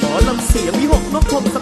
หมอลำเสียงวิหกนกพงศ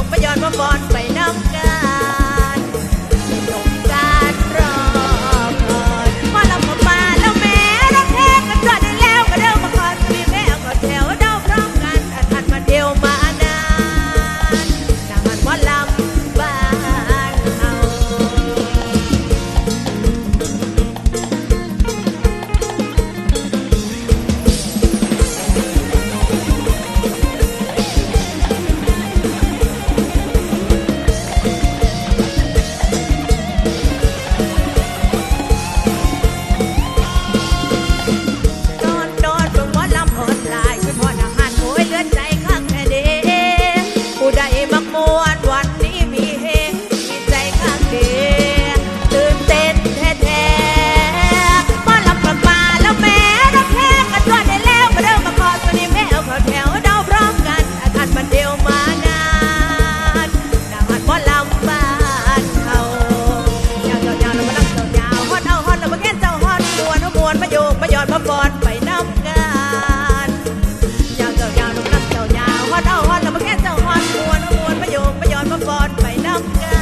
กไปย้อนมาบอนไปน้ำกา บอลไปน้ำกัน